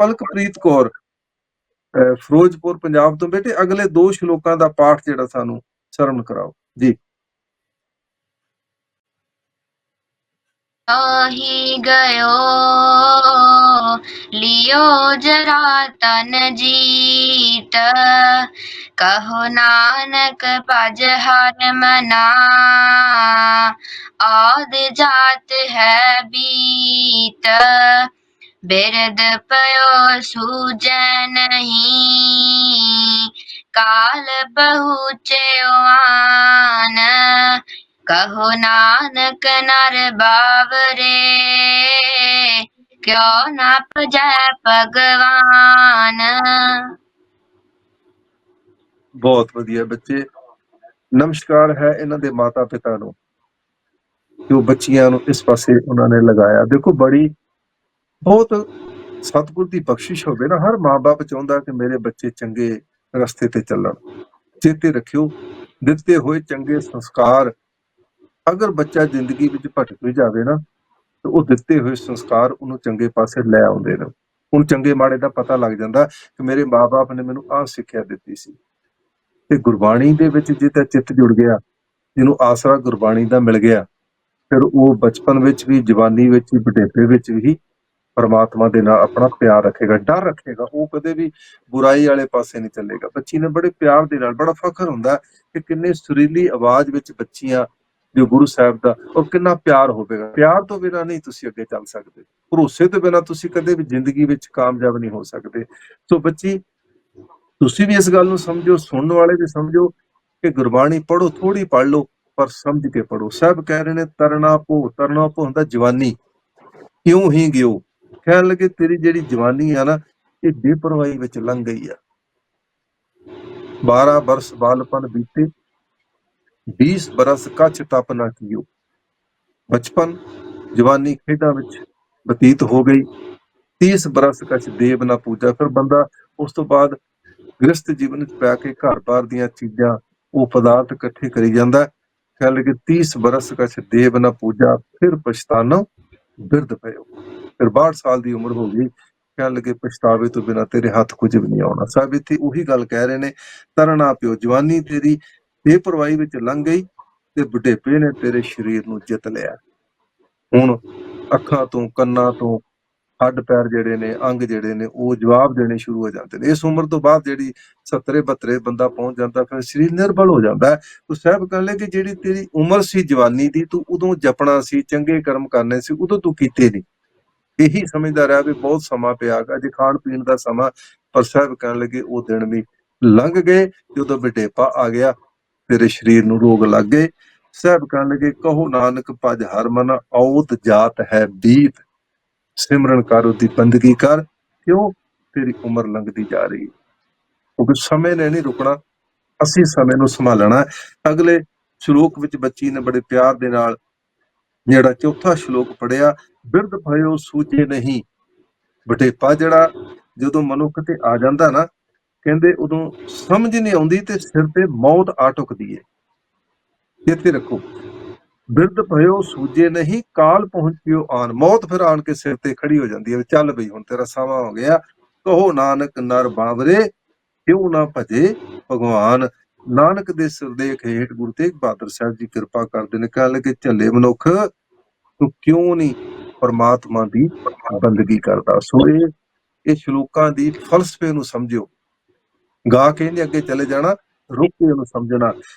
ਪਲਕਪ੍ਰੀਤ ਕੌਰ ਫਿਰੋਜ਼ਪੁਰ, ਪੰਜਾਬ ਤੋਂ ਬੇਟੇ, ਅਗਲੇ ਦੋ ਸ਼ਲੋਕਾਂ ਦਾ ਪਾਠ ਜਿਹੜਾ ਸਾਨੂੰ ਸ਼ਰਵਣ ਕਰਾਓ। ਜੀ। ਆਹੀ ਗਇਓ, ਲਿਓ ਜਰਾ ਤਨ ਜੀਤ। ਕਹੋ ਨਾਨਕ ਭਜ ਹਰ ਮਨਾ। ਆਦ ਜਾਤ ਹੈ ਬੀਤ। ਬਿਰਦ ਪਇਓ ਸੂਜੈ ਨਹੀਂ ਕਾਲ ਪਹੁੰਚਿਓ ਆਨ ਕਹੋ ਨਾਨਕ ਨਰ ਬਾਵਰੇ। ਕਿਉ ਨਾ ਭਜੈ ਭਗਵਾਨ। ਬਹੁਤ ਵਧੀਆ ਬੱਚੇ। ਨਮਸਕਾਰ ਹੈ ਇਹਨਾਂ ਦੇ ਮਾਤਾ ਪਿਤਾ ਨੂੰ। ਕਿ ਉਹ ਬੱਚੀਆਂ ਨੂੰ ਇਸ ਪਾਸੇ ਉਹਨਾਂ ਨੇ ਲਗਾਇਆ। ਦੇਖੋ ਬੜੀ ਬਹੁਤ ਸਤਿਗੁਰ ਦੀ ਬਖਸ਼ਿਸ਼ ਹੋਵੇ ਨਾ, ਹਰ ਮਾਪੇ ਚਾਹੁੰਦਾ ਕਿ ਮੇਰੇ ਬੱਚੇ ਚੰਗੇ ਰਸਤੇ ਤੇ ਚੱਲਣ। ਚੇਤੇ ਰੱਖਿਓ, ਦਿੱਤੇ ਹੋਏ ਚੰਗੇ ਸੰਸਕਾਰ ਅਗਰ ਬੱਚਾ ਜ਼ਿੰਦਗੀ ਵਿੱਚ ਭਟਕ ਵੀ ਜਾਵੇ ਨਾ, ਤੇ ਉਹ ਦਿੱਤੇ ਹੋਏ ਸੰਸਕਾਰ ਉਹਨੂੰ ਚੰਗੇ ਪਾਸੇ ਲੈ ਆਉਂਦੇ ਨੇ। ਹੁਣ ਚੰਗੇ ਮਾੜੇ ਦਾ ਪਤਾ ਲੱਗ ਜਾਂਦਾ ਕਿ ਮੇਰੇ ਮਾਪੇ ਨੇ ਮੈਨੂੰ ਆਹ ਸਿੱਖਿਆ ਦਿੱਤੀ ਸੀ। ਤੇ ਗੁਰਬਾਣੀ ਦੇ ਵਿੱਚ ਜੇ ਤਾਂ ਚਿੱਤ ਜੁੜ ਗਿਆ, ਜਿਹਨੂੰ ਆਸਰਾ ਗੁਰਬਾਣੀ ਦਾ ਮਿਲ ਗਿਆ, ਫਿਰ ਉਹ ਬਚਪਨ ਵਿੱਚ ਵੀ, ਜਵਾਨੀ ਵਿੱਚ ਵੀ, ਬੁਢੇਪੇ ਵਿੱਚ ਵੀ ਪਰਮਾਤਮਾ ਦੇ ਨਾਲ ਆਪਣਾ ਪਿਆਰ ਰੱਖੇਗਾ, ਡਰ ਰੱਖੇਗਾ, ਉਹ ਕਦੇ ਵੀ ਬੁਰਾਈ ਵਾਲੇ ਪਾਸੇ ਨਹੀਂ ਚੱਲੇਗਾ। ਬੱਚੀ ਨੇ ਬੜੇ ਪਿਆਰ ਦੇ ਨਾਲ, ਬੜਾ ਫਖਰ ਹੁੰਦਾ ਕਿ ਕਿੰਨੇ ਸੁਰੀਲੀ ਆਵਾਜ਼ ਵਿੱਚ ਬੱਚੀਆਂ ਜੋ ਗੁਰੂ ਸਾਹਿਬ ਦਾ ਔਰ ਕਿੰਨਾ ਪਿਆਰ ਹੋਵੇਗਾ। ਪਿਆਰ ਤੋਂ ਬਿਨਾ ਨਹੀਂ ਤੁਸੀਂ ਅੱਗੇ ਚੱਲ ਸਕਦੇ। ਭਰੋਸੇ ਤੋਂ ਬਿਨਾ ਤੁਸੀਂ ਕਦੇ ਵੀ ਜ਼ਿੰਦਗੀ ਵਿੱਚ ਕਾਮਯਾਬ ਨਹੀਂ ਹੋ ਸਕਦੇ। ਸੋ ਬੱਚੀ, ਤੁਸੀਂ ਵੀ ਇਸ ਗੱਲ ਨੂੰ ਸਮਝੋ, ਸੁਣਨ ਵਾਲੇ ਵੀ ਸਮਝੋ ਕਿ ਗੁਰਬਾਣੀ ਪੜੋ ਥੋੜੀ ਪੜ ਲਓ, ਪਰ ਸਮਝ ਕੇ ਪੜੋ ਸਭ ਕਹਿ ਰਹੇ ਨੇ, ਤਰਨਾ ਭੋ ਤਰਨਾ ਭੋ ਹੁੰਦਾ ਜਵਾਨੀ, ਕਿਉਂ ਹੀ ਗਿਓ? ਕਹਿਣ ਲੱਗੇ ਤੇਰੀ ਜਿਹੜੀ ਜਵਾਨੀ ਆ ਨਾ, ਇਹ ਬੇਪਰਵਾਹੀ ਵਿੱਚ ਲੰਘ ਗਈ ਆ। 12 ਬਰਸ ਬਾਲਪਨ ਬੀਤੇ 20 ਬਰਸ ਕਛ ਤਪ ਨਾ ਕੀਓ। ਬਚਪਨ ਜਵਾਨੀ ਖੇਡਾਂ ਵਿੱਚ ਬਤੀਤ ਹੋ ਗਈ 30 ਬਰਸ ਕਛ ਦੇਵ ਨਾ ਪੂਜਾ। ਫਿਰ ਬੰਦਾ ਉਸ ਤੋਂ ਬਾਅਦ ਗ੍ਰਸਤ ਜੀਵਨ ਵਿੱਚ ਪੈ ਕੇ ਘਰ-ਬਾਰ ਦੀਆਂ ਚੀਜ਼ਾਂ ਉਹ ਪਦਾਰਥ ਇਕੱਠੇ ਕਰੀ ਜਾਂਦਾ। ਹੈ। ਕਹਿ ਲਗੇ 30 ਬਰਸ ਕਛ ਦੇਵ ਨਾ ਪੂਜਾ, ਫਿਰ ਪਛਤਾਨੋ, ਬਿਰਧ ਪਇਓ। ਫਿਰ 62 ਸਾਲ ਦੀ ਉਮਰ ਹੋ ਗਈ। ਕਹਿਣ ਲੱਗੇ, ਪਛਤਾਵੇ ਤੋਂ ਬਿਨਾ ਤੇਰੇ ਹੱਥ ਕੁਝ ਵੀ ਨਹੀਂ ਆਉਣਾ। ਸਾਹਿਬ, ਇੱਥੇ ਉਹੀ ਗੱਲ ਕਹਿ ਰਹੇ ਨੇ, ਤਰਨਾ ਪਿਓ, ਜਵਾਨੀ ਤੇਰੀ ਬੇਪਰਵਾਹੀ ਵਿੱਚ ਲੰਘ ਗਈ ਤੇ ਬੁਢੇਪੇ ਨੇ ਤੇਰੇ ਸਰੀਰ ਨੂੰ ਜਿੱਤ ਲਿਆ। ਹੁਣ ਅੱਖਾਂ ਤੋਂ, ਕੰਨਾਂ ਤੋਂ ਹੱਡ ਪੈਰ ਜਿਹੜੇ ਨੇ, ਅੰਗ ਜਿਹੜੇ ਨੇ, ਉਹ ਜਵਾਬ ਦੇਣੇ ਸ਼ੁਰੂ ਹੋ ਜਾਂਦੇ ਨੇ। ਇਸ ਉਮਰ ਤੋਂ ਬਾਅਦ ਜਿਹੜੀ 70 72 ਬੰਦਾ ਪਹੁੰਚ ਜਾਂਦਾ, ਫਿਰ ਸਰੀਰ ਨਿਰਬਲ ਹੋ ਜਾਂਦਾ ਹੈ। ਤੂੰ ਸਾਹਿਬ ਕਹਿਣ ਲੱਗੇ ਜਿਹੜੀ ਤੇਰੀ ਉਮਰ ਸੀ ਜਵਾਨੀ ਦੀ, ਤੂੰ ਉਦੋਂ ਜਪਣਾ ਸੀ, ਚੰਗੇ ਕਰਮ ਕਰਨੇ ਸੀ, ਉਦੋਂ ਤੂੰ ਕੀਤੇ ਨਹੀਂ। ਇਹੀ ਸਮਝਦਾ ਰਿਹਾ ਵੀ ਬਹੁਤ ਸਮਾਂ ਪਿਆ ਗਾ, ਜੇ ਖਾਣ ਪੀਣ ਦਾ ਸਮਾਂ ਪਰ ਸਾਹਿਬ ਕਹਿਣ ਲੱਗੇ, ਉਹ ਦਿਨ ਵੀ ਲੰਘ ਗਏ ਜਦੋਂ ਬਟੇਪਾ ਆ ਗਿਆ ਤੇਰੇ ਸਰੀਰ ਨੂੰ ਰੋਗ ਲੱਗ ਗਏ। ਸਾਹਿਬ ਕਹਿਣ ਲੱਗੇ, ਕਹੋ ਨਾਨਕ ਭਜ ਹਰ ਮਨ ਔਤ ਜਾਤ ਹੈ ਬੀਤ। ਸਿਮਰਨ ਕਰ ਉਹਦੀ ਬੰਦਗੀ ਕਰ, ਕਿਉਂ? ਤੇਰੀ ਉਮਰ ਲੰਘਦੀ ਜਾ ਰਹੀ ਹੈ। ਕਿਉਂਕਿ ਸਮੇਂ ਨੇ ਨਹੀਂ ਰੁਕਣਾ, ਅਸੀਂ ਸਮੇਂ ਨੂੰ ਸੰਭਾਲਣਾ ਅਗਲੇ ਸ਼ਲੋਕ ਵਿੱਚ ਬੱਚੀ ਨੇ ਬੜੇ ਪਿਆਰ ਦੇ ਨਾਲ ਜਿਹੜਾ ਚੌਥਾ ਸ਼ਲੋਕ ਪੜਿਆ ਬਿਰਧ ਭਇਓ ਸੂਚੇ ਨਹੀਂ। ਬਟੇਪਾ ਜਿਹੜਾ ਜਦੋਂ ਮਨੁੱਖ ਤੇ ਆ ਜਾਂਦਾ ਨਾ, ਕਹਿੰਦੇ ਉਦੋਂ ਸਮਝ ਨਹੀਂ ਆਉਂਦੀ ਤੇ ਸਿਰ ਤੇ ਮੌਤ ਆ ਟੁਕਦੀ ਹੈ ਚੇਤੇ ਰੱਖੋ। ਬਿਰਧ ਭਇਓ ਸੂਜੇ ਨਹੀਂ, ਕਾਲ ਪਹੁੰਚਿਓ ਆਨ। ਮੌਤ ਫਿਰ ਆਣ ਕੇ ਸਿਰ ਤੇ ਖੜੀ ਹੋ ਜਾਂਦੀ ਹੈ ਚੱਲ ਬਈ, ਹੁਣ ਤੇਰਾ ਸਮਾਂ ਹੋ ਗਿਆ। ਕਹੋ ਨਾਨਕ ਨਰ ਬਾਵਰੇ, ਕਿਉਂ ਨਾ ਭਜੇ ਭਗਵਾਨ। ਨਾਨਕ ਦੇ ਸਿਰਦੇਖ ਹੇਠ ਗੁਰੂ ਤੇਗ ਬਹਾਦਰ ਸਾਹਿਬ ਜੀ ਕਿਰਪਾ ਕਰਦੇ ਨੇ। ਕਹਿਣ ਲੱਗੇ, ਝੱਲੇ ਮਨੁੱਖ, ਤੂੰ ਕਿਉਂ ਨਹੀਂ ਪਰਮਾਤਮਾ ਦੀ ਬੰਦਗੀ ਕਰਦਾ। ਸੋ ਇਹ ਇਹ ਸ਼ਲੋਕਾਂ ਦੀ ਫਲਸਫੇ ਨੂੰ ਸਮਝਿਓ। ਗਾ ਕੇ ਨਹੀਂ ਅੱਗੇ ਚਲੇ ਜਾਣਾ, ਰੁਕ ਕੇ ਉਹਨੂੰ ਸਮਝਣਾ।